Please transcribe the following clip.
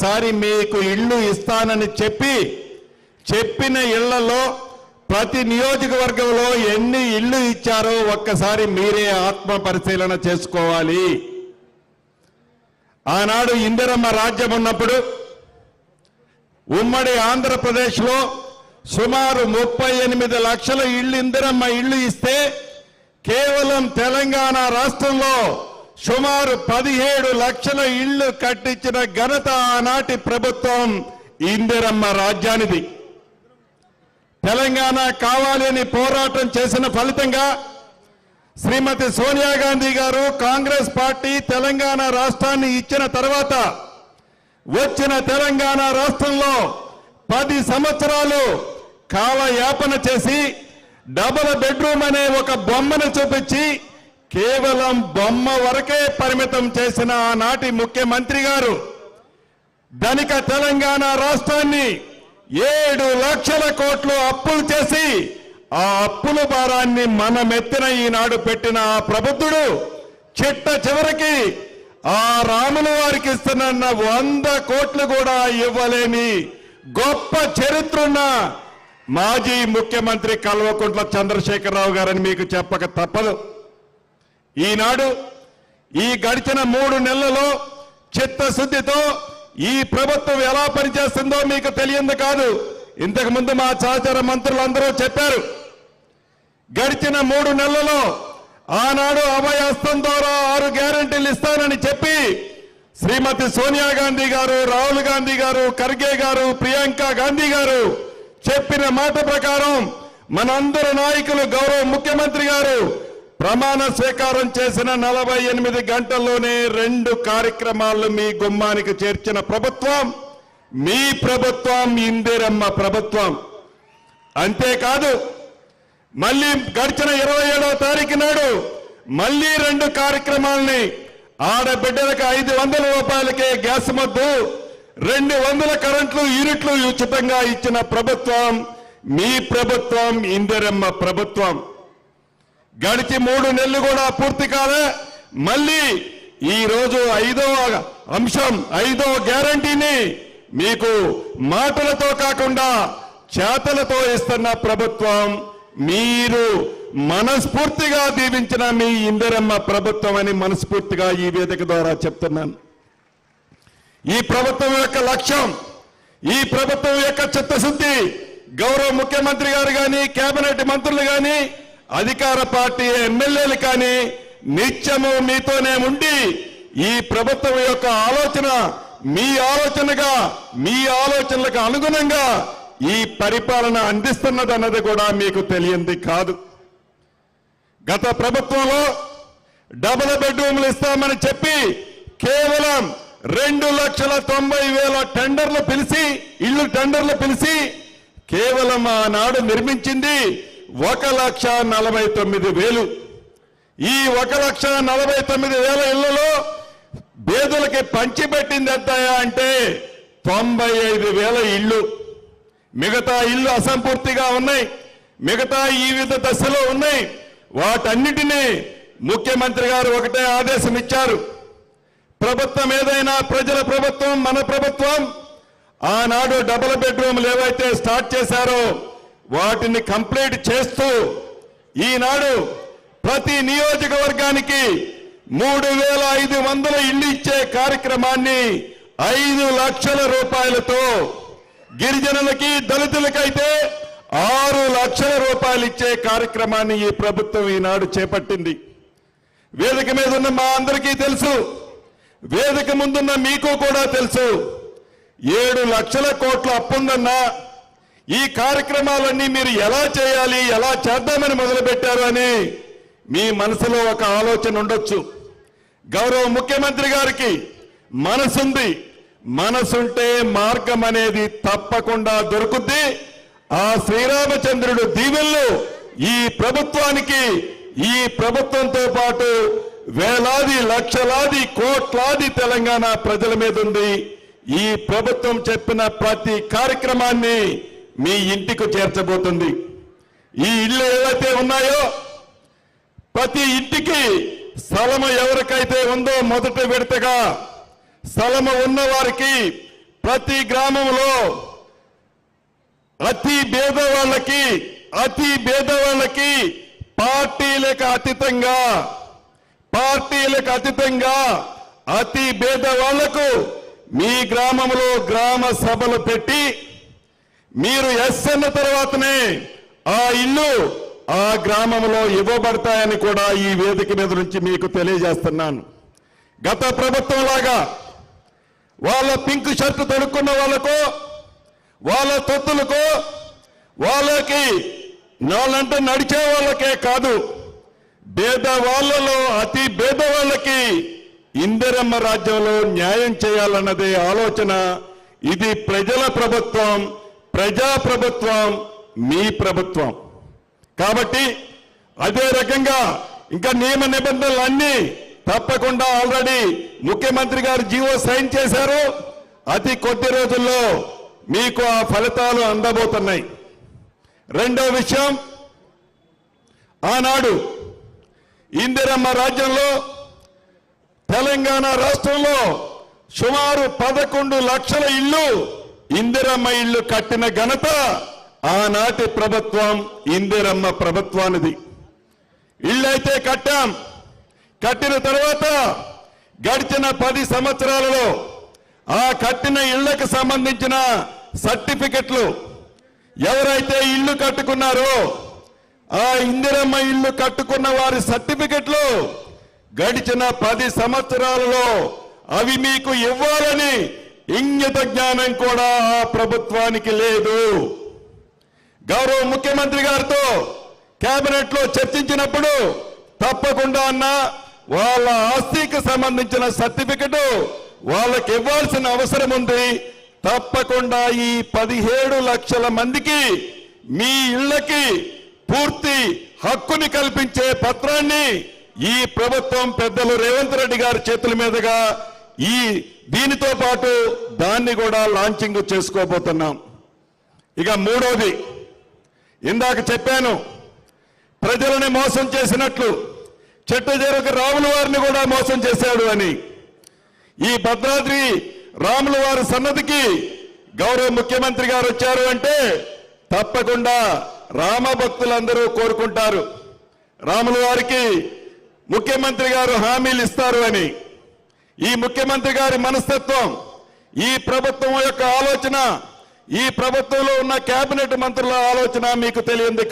సారి మీకు ఇల్లు ఇస్తానని చెప్పి చెప్పిన ఇళ్ళలో ప్రతి నియోజకవర్గంలో ఎన్ని ఇల్లు ఇచ్చారో ఒక్కసారి మీరే ఆత్మ పరిశీలన చేసుకోవాలి. ఆనాడు ఇందిరమ్మ రాజ్యం ఉన్నప్పుడు ఉమ్మడి ఆంధ్రప్రదేశ్లో సుమారు ముప్పై ఎనిమిది లక్షల ఇళ్ళు ఇందిరమ్మ ఇళ్ళు ఇస్తే కేవలం తెలంగాణ రాష్ట్రంలో సుమారు పదిహేడు లక్షల ఇళ్ళు కట్టించిన ఘనత ఆనాటి ప్రభుత్వం ఇందిరమ్మ రాజ్యానిది. తెలంగాణ కావాలని పోరాటం చేసిన ఫలితంగా శ్రీమతి సోనియా గాంధీ గారు కాంగ్రెస్ పార్టీ తెలంగాణ రాష్ట్రాన్ని ఇచ్చిన తర్వాత వచ్చిన తెలంగాణ రాష్ట్రంలో పది సంవత్సరాలు కాలయాపన చేసి డబుల్ బెడ్రూమ్ అనే ఒక బొమ్మను చూపించి కేవలం బొమ్మ వరకే పరిమితం చేసిన ఆనాటి ముఖ్యమంత్రి గారు ధనిక తెలంగాణ రాష్ట్రాన్ని ఏడు లక్షల కోట్లు అప్పులు చేసి ఆ అప్పుల భారాన్ని మనమెత్తిన ఈనాడు పెట్టిన ఆ ప్రబుద్ధుడు చిట్ట చివరికి ఆ రాములు వారికి ఇస్తున్న వంద కోట్లు కూడా ఇవ్వలేని గొప్ప చరిత్రున్న మాజీ ముఖ్యమంత్రి కల్వకుంట్ల చంద్రశేఖరరావు గారని మీకు చెప్పక తప్పదు. ఈనాడు ఈ గడిచిన మూడు నెలలలో చిత్తశుద్ధితో ఈ ప్రభుత్వం ఎలా పనిచేస్తుందో మీకు తెలియంది కాదు. ఇంతకు ముందు మా సహచార మంత్రులందరూ చెప్పారు. గడిచిన మూడు నెలలలో ఆనాడు అభయహస్తం ద్వారా ఆరు గ్యారంటీలు ఇస్తానని చెప్పి శ్రీమతి సోనియా గాంధీ గారు రాహుల్ గాంధీ గారు ఖర్గే గారు ప్రియాంక గాంధీ గారు చెప్పిన మాట ప్రకారం మనందరు నాయకులు గౌరవ ముఖ్యమంత్రి గారు ప్రమాణ స్వీకారం చేసిన నలభై ఎనిమిది గంటల్లోనే రెండు కార్యక్రమాలు మీ గుమ్మానికి చేర్చిన ప్రభుత్వం మీ ప్రభుత్వం ఇందిరమ్మ ప్రభుత్వం. అంతేకాదు మళ్ళీ గడిచిన ఇరవై ఏడవ తారీఖు నాడు మళ్ళీ రెండు కార్యక్రమాలని ఆడబిడ్డలకు ఐదు వందల రూపాయలకే గ్యాస్ మద్దు రెండు వందల కరెంట్లు యూనిట్లు ఉచితంగా ఇచ్చిన ప్రభుత్వం మీ ప్రభుత్వం ఇందిరమ్మ ప్రభుత్వం. గడిచి మూడు నెలలు కూడా పూర్తి కాలే. మళ్ళీ ఈ రోజు ఐదో అంశం ఐదో గ్యారంటీని మీకు మాటలతో కాకుండా చేతలతో ఇస్తున్న ప్రభుత్వం మీరు మనస్ఫూర్తిగా దీవించిన మీ ఇందిరమ్మ ప్రభుత్వం అని మనస్ఫూర్తిగా ఈ వేదిక ద్వారా చెప్తున్నాను. ఈ ప్రభుత్వం యొక్క లక్ష్యం ఈ ప్రభుత్వం యొక్క చిత్తశుద్ధి గౌరవ ముఖ్యమంత్రి గారు కానీ కేబినెట్ మంత్రులు కానీ అధికార పార్టీ ఎమ్మెల్యేలు కానీ నిత్యము మీతోనే ఉండి ఈ ప్రభుత్వం యొక్క ఆలోచన మీ ఆలోచనగా మీ ఆలోచనలకు అనుగుణంగా ఈ పరిపాలన అందిస్తున్నదన్నది కూడా మీకు తెలియంది కాదు. గత ప్రభుత్వంలో డబుల్ బెడ్రూమ్లు ఇస్తామని చెప్పి కేవలం రెండు లక్షల తొంభై వేల టెండర్లు పిలిచి ఇల్లు టెండర్లు పిలిచి కేవలం ఆనాడు నిర్మించింది ఒక లక్ష నలభై తొమ్మిది వేలు. ఈ ఒక లక్ష నలభై తొమ్మిది వేల ఇళ్ళలో పేదలకి పంచిపెట్టింది ఎంతయా అంటే తొంభై ఐదు వేల ఇళ్ళు. మిగతా ఇల్లు అసంపూర్తిగా ఉన్నాయి. మిగతా ఈ విధ దశలో ఉన్నాయి. వాటన్నిటినీ ముఖ్యమంత్రి గారు ఒకటే ఆదేశం ఇచ్చారు ప్రభుత్వం ఏదైనా ప్రజల ప్రభుత్వం మన ప్రభుత్వం ఆనాడు డబుల్ బెడ్రూమ్లు ఏవైతే స్టార్ట్ చేశారో వాటిని కంప్లీట్ చేస్తూ ఈనాడు ప్రతి నియోజకవర్గానికి మూడు వేల ఐదు వందల ఇళ్ళు ఇచ్చే కార్యక్రమాన్ని ఐదు లక్షల రూపాయలతో గిరిజనులకి దళితులకైతే ఆరు లక్షల రూపాయలు ఇచ్చే కార్యక్రమాన్ని ఈ ప్రభుత్వం ఈనాడు చేపట్టింది. వేదిక మీద ఉన్న మా అందరికీ తెలుసు వేదిక ముందున్న మీకు కూడా తెలుసు. ఏడు లక్షల కోట్ల అప్పుందన్నా ఈ కార్యక్రమాలన్నీ మీరు ఎలా చేయాలి ఎలా చేద్దామని మొదలుపెట్టారు అని మీ మనసులో ఒక ఆలోచన ఉండొచ్చు. గౌరవ ముఖ్యమంత్రి గారికి మనసుంది. మనసుంటే మార్గం అనేది తప్పకుండా దొరుకుద్ది. ఆ శ్రీరామచంద్రుడు దీవెల్లో ఈ ప్రభుత్వానికి ఈ ప్రభుత్వంతో పాటు వేలాది లక్షలాది కోట్లాది తెలంగాణ ప్రజల మీద ఉంది. ఈ ప్రభుత్వం చెప్పిన ప్రతి కార్యక్రమాన్ని మీ ఇంటికి చేర్చబోతుంది. ఈ ఇల్లు ఏవైతే ఉన్నాయో ప్రతి ఇంటికి స్థలము ఎవరికైతే ఉందో మొదట విడతగా స్థలము ఉన్న వారికి ప్రతి గ్రామంలో అతి పేద వాళ్ళకి అతి పేద వాళ్ళకి పార్టీలకు అతీతంగా పార్టీలకు అతీతంగా అతి పేదవాళ్ళకు మీ గ్రామంలో గ్రామ సభలు పెట్టి మీరు ఎస్ అన్న తర్వాతనే ఆ ఇల్లు ఆ గ్రామంలో ఇవ్వబడతాయని కూడా ఈ వేదిక మీద నుంచి మీకు తెలియజేస్తున్నాను. గత ప్రభుత్వం లాగా వాళ్ళ పింక్ షర్ట్ తొడుక్కున్న వాళ్ళకు వాళ్ళ తొత్తులకు వాళ్ళకి నాలంటే నడిచే వాళ్ళకే కాదు పేద వాళ్ళలో అతి పేద వాళ్ళకి ఇందిరమ్మ రాజ్యంలో న్యాయం చేయాలన్నదే ఆలోచన. ఇది ప్రజల ప్రభుత్వం ప్రజా ప్రభుత్వం మీ ప్రభుత్వం. కాబట్టి అదే రకంగా ఇంకా నియమ నిబంధనలు అన్నీ తప్పకుండా ఆల్రెడీ ముఖ్యమంత్రి గారు జీవో సైన్ చేశారు. అతి కొద్ది రోజుల్లో మీకు ఆ ఫలితాలు అందబోతున్నాయి. రెండో విషయం ఆనాడు ఇందిరమ్మ రాజ్యంలో తెలంగాణ రాష్ట్రంలో సుమారు పదకొండు లక్షల ఇల్లు ఇందిరమ్మ ఇల్లు కట్టిన ఘనత ఆనాటి ప్రభుత్వం ఇందిరమ్మ ప్రభుత్వానిది. ఇల్లు అయితే కట్టాం. కట్టిన తర్వాత గడిచిన పది సంవత్సరాలలో ఆ కట్టిన ఇళ్ళకు సంబంధించిన సర్టిఫికెట్లు ఎవరైతే ఇల్లు కట్టుకున్నారో ఆ ఇందిరమ్మ ఇల్లు కట్టుకున్న వారి సర్టిఫికెట్లు గడిచిన పది సంవత్సరాలలో అవి మీకు ఇవ్వాలని ఇంగిత జ్ఞానం కూడా ఆ ప్రభుత్వానికి లేదు. గౌరవ ముఖ్యమంత్రి గారితో కేబినెట్లో చర్చించినప్పుడు తప్పకుండా అన్న వాళ్ళ ఆస్తికి సంబంధించిన సర్టిఫికెట్ వాళ్ళకి ఇవ్వాల్సిన అవసరం ఉంది. తప్పకుండా ఈ పదిహేడు లక్షల మందికి మీ ఇళ్ళకి పూర్తి హక్కుని కల్పించే పత్రాన్ని ఈ ప్రభుత్వం పెద్దలు రేవంత్ రెడ్డి గారి చేతుల మీదుగా ఈ దీనితో పాటు దాన్ని కూడా లాంచింగ్ చేసుకోబోతున్నాం. ఇక మూడోది ఇందాక చెప్పాను ప్రజలని మోసం చేసినట్లు చెట్టజేరుకు రాముల వారిని కూడా మోసం చేశాడు అని. ఈ భద్రాద్రి రాముల వారి సన్నదికి గౌరవ ముఖ్యమంత్రి గారు వచ్చారు అంటే తప్పకుండా రామభక్తులందరూ కోరుకుంటారు. రాముల వారికి ముఖ్యమంత్రి గారు హామీలు ఇస్తారు అని. ఈ ముఖ్యమంత్రి గారి మనస్తత్వం ఈ ప్రభుత్వం యొక్క ఆలోచన ఈ ప్రభుత్వంలో ఉన్న కేబినెట్ మంత్రుల ఆలోచన మీకు తెలియంది